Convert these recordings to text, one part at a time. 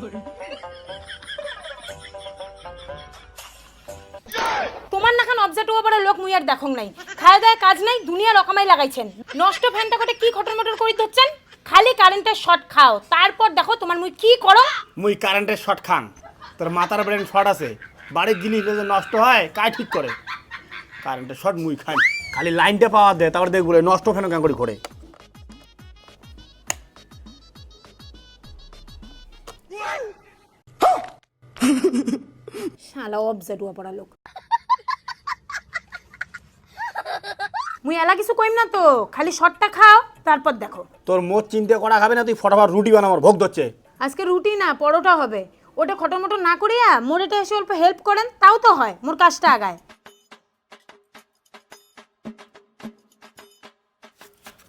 তোমার নাখান অবজেক্ট ওপরে লোক মুই আর দেখং নাই। খায় দায় কাজ নাই দুনিয়া রকমাই লাগাইছেন। নষ্ট ফ্যানটা করে কি খটর মটর করে ধরছেন খালি কারেন্টের শর্ট খাও। তারপর দেখো তোমার মুই কি করো? মুই কারেন্টের শর্ট খান তোর মাথার ব্রেন শর্ট আছে। বাড়ির জিনিস যে নষ্ট হয় কায় ঠিক করে। কারেন্টের শর্ট মুই খাই। খালি লাইনটা পাওয়া দে তারপর দেখব নষ্ট ফেন কেন করে করে শালা অবজেক্ট ওপরা লোক। মুই এলা কিছু কইম না তো খালি শর্টটা খাও তারপর দেখো। তোর মোট চিন্তা করা খাবে না তুই ফটাফট রুটি বানা আমার ভোগ ধরছে। আজকে রুটি না পরোটা হবে। ওটা খটো মটো না করিয়া মোর এটা এসে অল্প হেল্প করেন তাও তো হয় মোর কাজটা আগায়।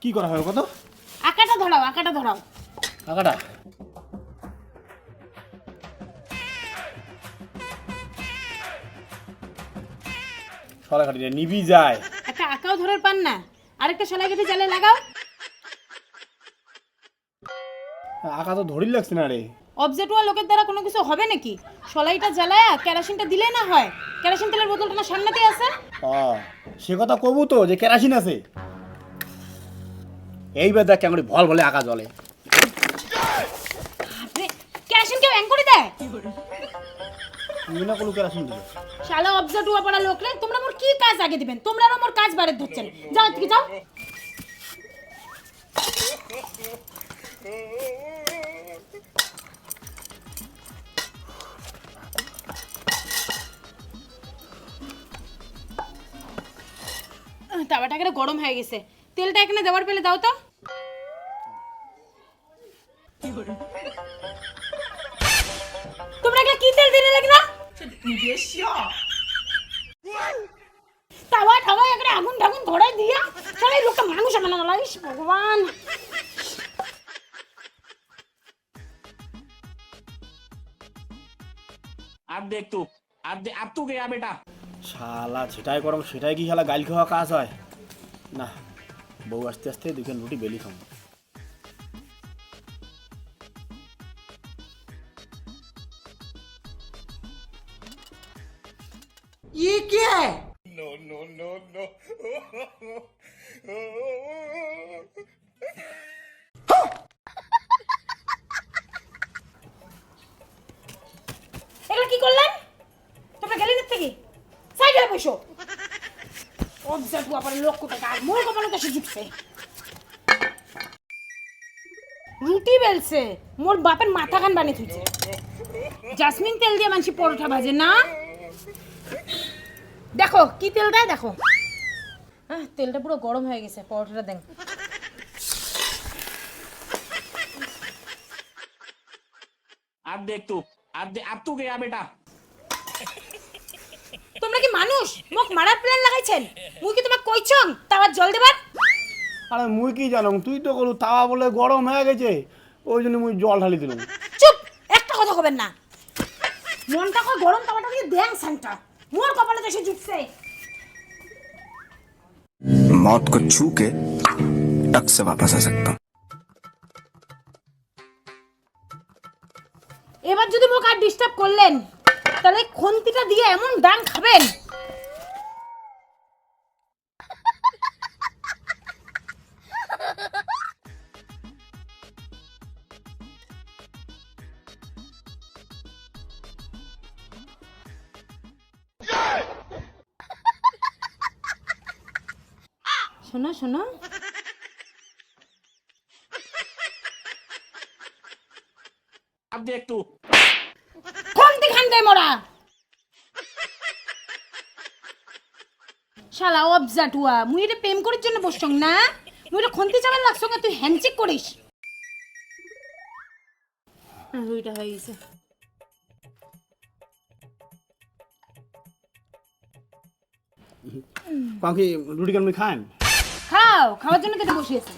কি করা হবে কত আকাটা ধরাও আকাটা ধরাও। টাকাটা সরা খাটি নিবি যায়। একটা আকাও ধরার পান না। আরেকটা সেলাই কেটে জালে লাগাও। আঁকা তো ধরি লাগছে না রে। অবজেক্টওয়া লোকের দ্বারা কোনো কিছু হবে নাকি? সলাইটা জ্বালায়া কেরাসিনটা দিলে না হয়? কেরাসিন তেলের বোতলটা না সামনেতেই আছে? ও সে কথা কবু তো যে কেরাসিন আছে। এইবার দেখ কেমন ভল ভলে আঁকা আরে, কেরাসিন কেউ অ্যাং করে দেয়? তুই না কোনো কেরাসিন দিল। শালা অবজেক্টওয়া পড়া লোক রে, তোমরা মোর কি কাজ আগে দিবেন? তোমরা মোর কাজ বাড়ে ধরছেন যাও থেকে যাও। তাওয়াটা একেবারে গরম হয়ে গেছে। তেলটা এখানে দেওয়ার পেলে দাও তো। তোমরা কি তেল দিলে 你别笑。তাওয়া আর দেখ তু দে আর তু গেয়া বেটা। শালা সেটাই গরম সেটাই কি শালা গাইল খাওয়া কাজ হয়? না বউ আস্তে আস্তে দুখান রুটি বেলি খাব। ये क्या है এগুলো কি করলেন তোমরা গেলে না থেকে সাইডে বসো অবজার্ভ আবার লক্ষ্য টাকা আর মোর কপালে তো ঝুঁকছে রুটি বেলছে মোর বাপের মাথা খান বানিয়ে থুইছে জাসমিন তেল দিয়ে মানছি পরোটা ভাজে না দেখো কি তেল দেয় দেখো। হ্যাঁ তেলটা পুরো গরম হয়ে গেছে পরোটাটা দেন। আর দেখ তু আর দে আর তু গেয়া বেটা। তোমরা কি মানুষ? মোক মারার প্ল্যান লাগাইছেন? মুই কি তোমাক কইছং? তাওয়া জল দেবার? আরে মুই কি জানো? তুই তো কলু তাওয়া বলে গরম হয়ে গেছে ওই জন্য মুই জল ঢালি দিলাম। চুপ! একটা কথা কবেন না। মনটা কই গরম তাওয়াটা দিয়ে দেন সেন্টার মোর কপালে তো এসে জুটছে मौत को छू के टक से वापस आ सकता हूँ এবার যদি মোক আর ডিস্টার্ব করলেন তাহলে খন্তিটা দিয়ে এমন ডাং খাবেন শোনা। আপনি একটু। খুনতি দে মোরা? শালা অবজাটুয়া মুই প্রেম করার জন্য বসছং না? মুই এটা খন্তি যাবার লাগছ না তুই হ্যান্ডশেক করিস। হ্যাঁ, ওইটা হয়ে কাউকে রুটি খাও খাওয়ার জন্য কেটে বসিয়েছে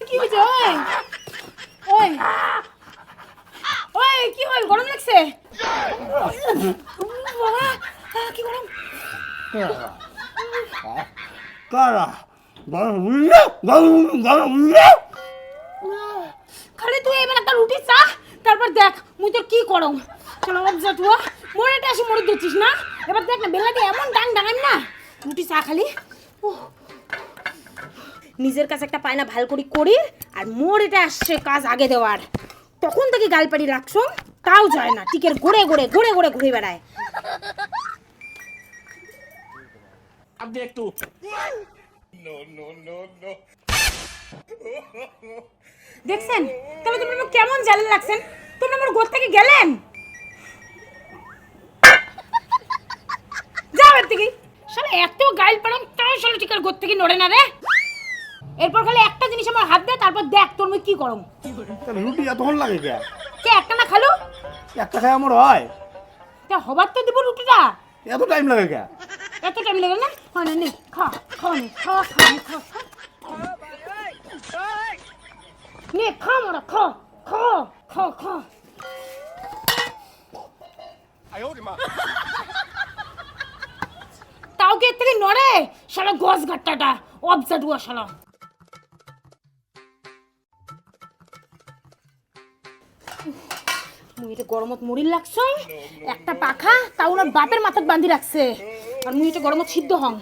কি হয়েছে ওই? ওই ওই কি হল গরম লাগছে? বাবা, কি গরম? কারা? খালি তুই এবার একটা রুটি চা তারপর দেখ মুই তোর কি করম। চলো অবজা তুয়া মোড়েটা এসে মোড়ে ধরছিস না? এবার দেখ না বেলা এমন ডাং ডাঙান না। রুটি চা খালি। নিজের কাছে একটা পায়না ভালো করি করি আর মোর এটা আসছে কাজ আগে দেওয়ার। তখন থেকে গাল পাড়ি রাখছো তাও যায় না টিকের ঘুরে ঘুরে ঘুরে ঘুরে ঘুরে বেড়ায়। আপনি একটু দেখছেন? তাহলে তোমরা কেমন জ্বালা লাগছেন? তোমরা আমার ঘর থেকে গেলেন? টিকার ঘর থেকে নড়ে না রে। এরপর খালি একটা জিনিস আমার হাত দে তারপর দেখ তোর মুই কি করম। তাহলে রুটি এতক্ষণ লাগে কে? কে একটা না খালো? একটা খাই আমার হয়। তা হবার তো দিব রুটিটা। এত টাইম লাগে কে? এত টাইম লাগে না? হয় না নে খা খা নে খা খা নে, খা নে খা মোরা খা খা খা খা। তাও কি থেকে নড়ে? শালা গস গাট্টাটা। অবজাডুয়া শালা। গরমত মরিল একটা পাখা তা ওনার বাপের মাথাত বান্ধি রাখছে। আর গরমত সিদ্ধ হং।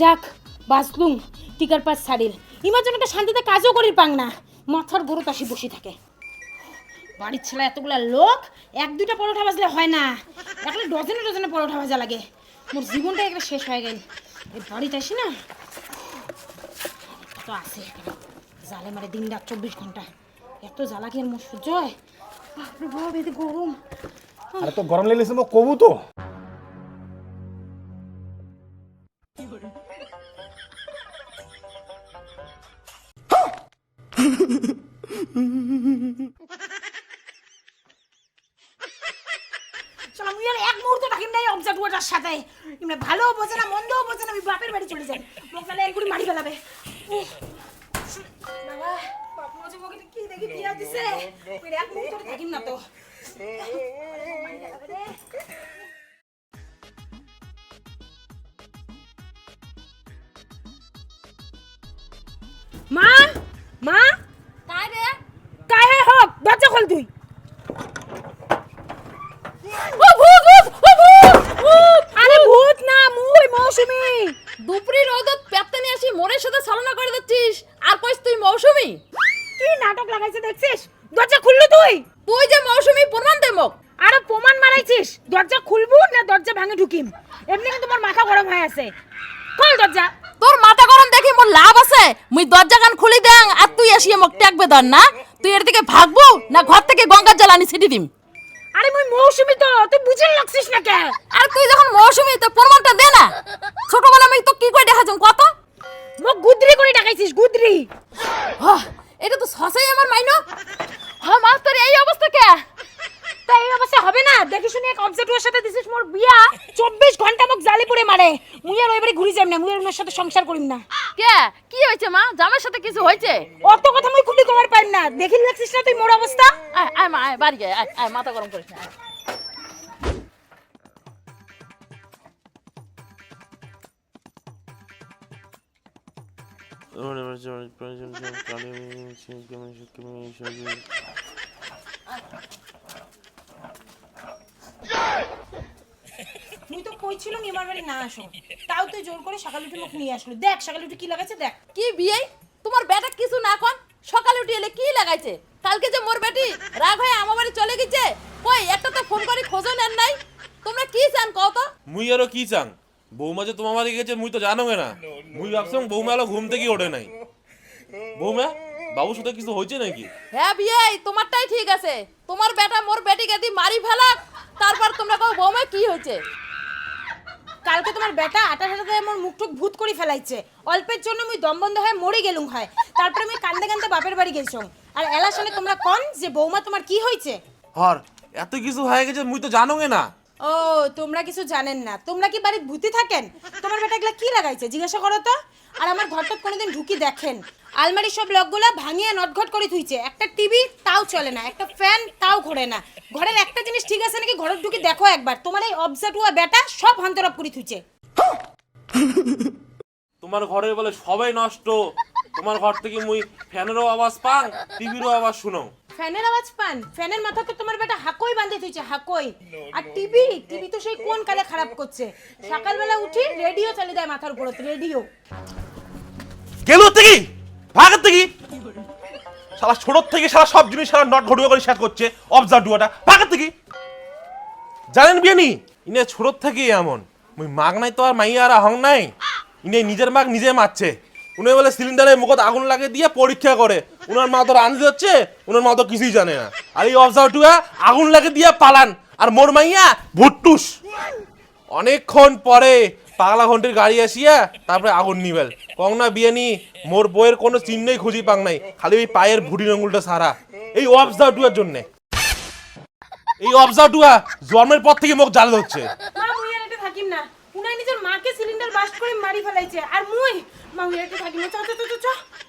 যাক, বাঁচলুম, টিকার পাশ ছাড়িল। ইমার জন্য একটা শান্তিতে কাজও করির পাং না। মাথার গরু তাসি বসে থাকে। বাড়ির ছেলে এতগুলা লোক, এক দুইটা পরোটা বাজলে হয় না। একটা ডজনে ডজনে পরোটা ভাজা লাগে। মোর জীবনটা একটা শেষ হয়ে গেল। এই বাড়িতে আসি না? তো আছে এখানে। জালে মারে দিন রাত চব্বিশ ঘণ্টা। এত জ্বালা কি আর মোর সহ্য হয়। গরম। আরে তো গরম লেগেছে মো কবু তো ভালো বোঝে না মন্দও বোঝে না আমি বাপের বাড়ি চলে যাই। মোক তাহলে এরকুড়ি মারি ফেলাবে। বাবা বাপ মজে মগে কি দেখি বিয়া দিছে? ওই এক মুহূর্ত থাকিম না তো। মারি ফেলাবে রে। মা মা। কায় রে? কায় হোক দরজা খোল তুই ও ভূত ভূত ও ভূত ভূত আরে ভূত না মুই মৌসুমি দুপুরি রোদত আসি মোরের সাথে ছলনা করে দিচ্ছিস। আর কইস তুই মৌসুমি? কি নাটক লাগাইছে দেখছিস? দরজা খুললি তুই? তুই যে মৌসুমি প্রমাণ দে মোক। আরে প্রমাণ মারাইছিস? দরজা খুলবো না দরজা ভাঙে ঢুকিম? এমনি কিন্তু তোমার মাথা গরম হয়ে আছে। খোল দরজা। তোর মাথা গরম দেখি মোর লাভ আছে? মুই দরজা কান খুলি দেং আর তুই আসিয়ে মোক ট্যাকবে ধর না? তুই এর দিকে ভাগবো না ঘর থেকে গঙ্গার জল আনি ছিটি দিম? আরে মই মৌসুমি তো তুই বুঝিন লাগছিস না কে? আর তুই যখন মৌসুমি তো প্রমাণটা দে না। ছোটবেলা আমি তো কি করে দেখাছুম কত? মোক গুদরি করে ডাকাইছিস গুদরি। হ এটা তো সসাই আমার মাইনো। হ্যাঁ মাস্টার এই অবস্থা কে? তাই এই অবস্থা হবে না। দেখি শুনে এক অবজেক্টিভের সাথে দিছিস মোর বিয়া। চব্বিশ ঘণ্টা মোক জালি পুড়ে মারে। মুই আর ওইবারে ঘুরি যাই না মুই আর ওনার সাথে সংসার করিম না। কে? কি হয়েছে মা? জামের সাথে কিছু হয়েছে? অত কথা মুই খুলি কমার পাইম না। দেখি লাগছিস না তুই মোর অবস্থা? আয় আয় মা আয় বাড়ি আয়, আয় মাথা গরম করিস না মুই তো কইছিলাম এবার বাড়ি না আসো তাও তুই জোর করে সকালে উঠে মুখ নিয়ে আসলো দেখ সকালে উঠে কি লাগাচ্ছে দেখ কি বিয়ে তোমার বেটা কিছু না কোন সকালে উঠে এলে কি লাগাইছে কালকে যে মোর বেটি রাগ হয়ে আমার বাড়ি চলে গেছে কই একটা তো ফোন করে খোঁজও নেন নাই তোমরা কি চান কও তো মুই আরও কি চাং বৌমা যে তোমার বাড়ি গেছে মুই তো জানো না। মুই ভাবছিলাম বৌমা আলো ঘুম থেকে ওঠে নাই। বৌমা বাবুর সাথে কিছু হয়েছে নাকি? হ্যাঁ বিয়ে তোমারটাই ঠিক আছে। তোমার বেটা মোর বেটি গেদি মারি ফেলাক তারপর তোমরা কও বৌমা কি হয়েছে? কালকে তোমার বেটা আটা হাটাতে আমার মুখ টুক ভূত করে ফেলাইছে। অল্পের জন্য মুই দম বন্ধ হয়ে মরে গেলুম হয়। তারপরে আমি কান্দে কান্দে বাপের বাড়ি গেছিলাম আর এলা সালে তোমরা কন যে বৌমা তোমার কি হয়েছে? হর এত কিছু হয়ে গেছে মুই তো জানো না। ও, তোমরা কিছু জানেন না। তোমরা কি বাড়িতে ভূতি থাকেন? তোমার বেটা এগুলা কি লাগাইছে, জিজ্ঞাসা করো তো। আর আমার ঘরটা কোনোদিন ঢুকি দেখেন। আলমারি সব লকগুলা ভাঙিয়ে নটঘট করে থুইছে। একটা টিভি তাও চলে না। একটা ফ্যান তাও ঘোরে না। ঘরের একটা জিনিস ঠিক আছে নাকি, ঘরের ঢুকি দেখো একবার। তোমার এই অবজার্ভ হওয়া বেটা সব হান্তরপ করে থুইছে। তোমার ঘরে বলে সবাই নষ্ট। তোমার ঘর থেকে মুই ফ্যানেরও আওয়াজ পাং টিভিরও আওয়াজ শুনো। ফ্যানের আওয়াজ পান? ফ্যানের মাথা তো তোমার বেটা হাকই বাঁধে থুইছে হাকই। আর টিভি? টিভি তো সেই কোন কালে খারাপ করছে? সকালবেলা উঠি রেডিও চালিয়ে দেয় মাথার উপর রেডিও। গেল থেকে ভাগের থেকে সারা ছোট থেকে সারা সব জিনিস সারা নট ঘটুয়া করে শেয়ার করছে অবজার্ভ ডুয়াটা ভাগের থেকে জানেন বিয়ানি ইনে ছোট থেকে এমন। মুই মাগ নাই তো আর মাইয়া আর হং নাই। ইনে নিজের মাগ নিজে মারছে। উনি বলে সিলিন্ডারে মুখত আগুন লাগে দিয়ে পরীক্ষা করে। উনার মা তো রাঁধতে হচ্ছে, উনার মা তো কিছুই জানে না। আর এই অবজার্ভ টুয়া আগুন লাগে দিয়ে পালান, আর মোর মাইয়া ভুট্টুস। অনেকক্ষণ পরে পাগলা ঘন্টির গাড়ি আসিয়া তারপরে আগুন নিবেল। কংনা বিয়ানি, মোর বইয়ের কোনো চিহ্নই খুঁজি পাং নাই, খালি ওই পায়ের ভুড়ি আঙুলটা সারা। এই অফজার্টুয়ার জন্যে। এই অফজার্ভটুয়া জন্মের পর থেকে মুখ জ্বালা হচ্ছে না। নিজের মাকে সিলিন্ডার বাস্ট করে মারি ফেলাইছে, আর মুই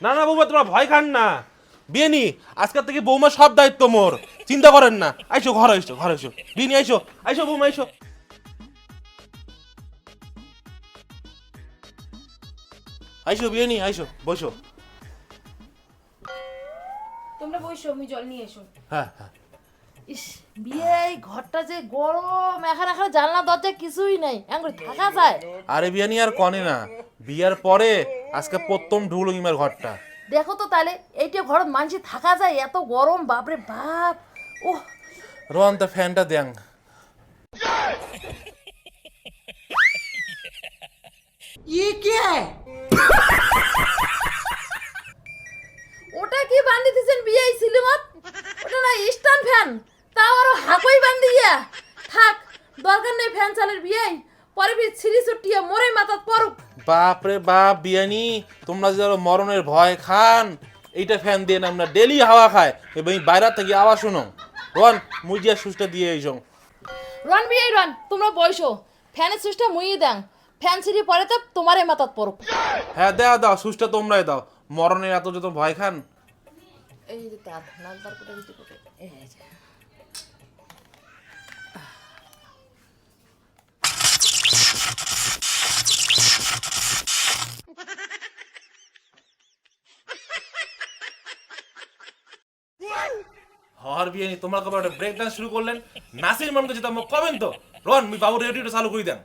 না না বৌমা তোমরা ভয় খান না। বিয়ানি আজকের থেকে বৌমা সব দায়িত্ব মোর। চিন্তা করেন না। আইসো ঘরে আইসো ঘরে আইসো। আইসো। আইসো বৌমা আইসো। আইসো বিয়ানি আইসো বসো। তোমরা বসো আমি জল নিয়ে এসো। হ্যাঁ হ্যাঁ। ইস বিয়ে এই ঘরটা যে গরম এখানে এখানে জানলা দরজা কিছুই নাই। এখন থাকা যায়। আরে বিয়ানি আর কনে না। বিয়ার পরে আজকে প্রথম ঢুকলো ইমার ঘরটা। দেখো তো তাহলে এইটা ঘর মানছি থাকা যায় এত গরম বাপরে বাপ। ও রন তো ফ্যানটা দেন ই কে? ওটা কি বান্ধি দিছেন বিয়াই সিলিমত ওটা না ইস্টার্ন ফ্যান তাও আরও হাকই বান্ধি থাক দরকার নেই ফ্যান চালের বিয়াই পরে বি ছিড়ি ছুটিয়ে মরে মাথাত পড়ুক। বাপ রে বাপ বিয়ানি তোমরা যে মরণের ভয় খান এইটা ফ্যান দিয়ে আমরা ডেলি হাওয়া খায় এবং বাইরে থেকে আওয়াজ শুনো। রোহন মুজিয়া সুচটা দিয়ে এইসব রন বিয়ে রন তোমরা বয়সো ফ্যানের সুইচটা মুইয়ে দেন। ফ্যান ছিড়ি পরে তো তোমারে মাথাত পড়ুক। হ্যাঁ দাও দাও সুচটা তোমরাই দাও। মরণের এত যত ভয় খান। এই যে তার লাল তার কোটা দিতে কোটে এই যে হর বিয়ানি তোমরা কবে ব্রেক ডান্স শুরু করলেন? নাসির মনকে যেতাম কবেন তো? রন, মুই বাবু রেডিওটা চালু করে দেন।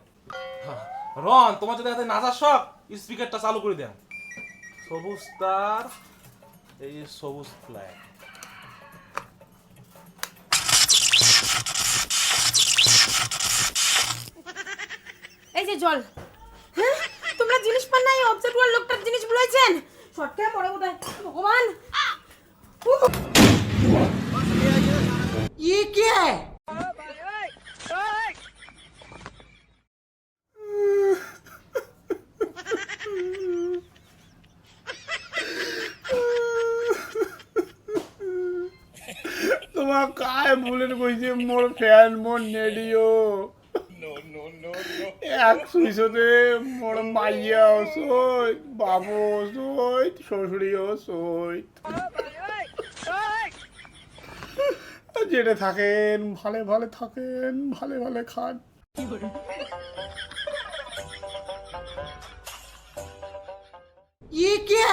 রন, তোমার যদি হাতে নাচার শখ স্পিকারটা চালু করে দেন। সবুজ তার, এই সবুজ ফ্ল্যাগ এই যে জল। হ্যাঁ? লোকটার জিনিস পান নাই অবজেক্ট ওয়ার লোকটার জিনিস ভুলেছেন শর্টকাট পড়ে কোথায় ভগবান। ই কে? তোমার কায় ভুলেন কইছে, মোর ফ্যান মোর নেডিও এক সুইসতে মোর মাইয়াও সইত বাবু সইত শ্বশুরিও সইত যেটা থাকেন ভালে ভালে থাকেন ভালে ভালে খান। ই কে?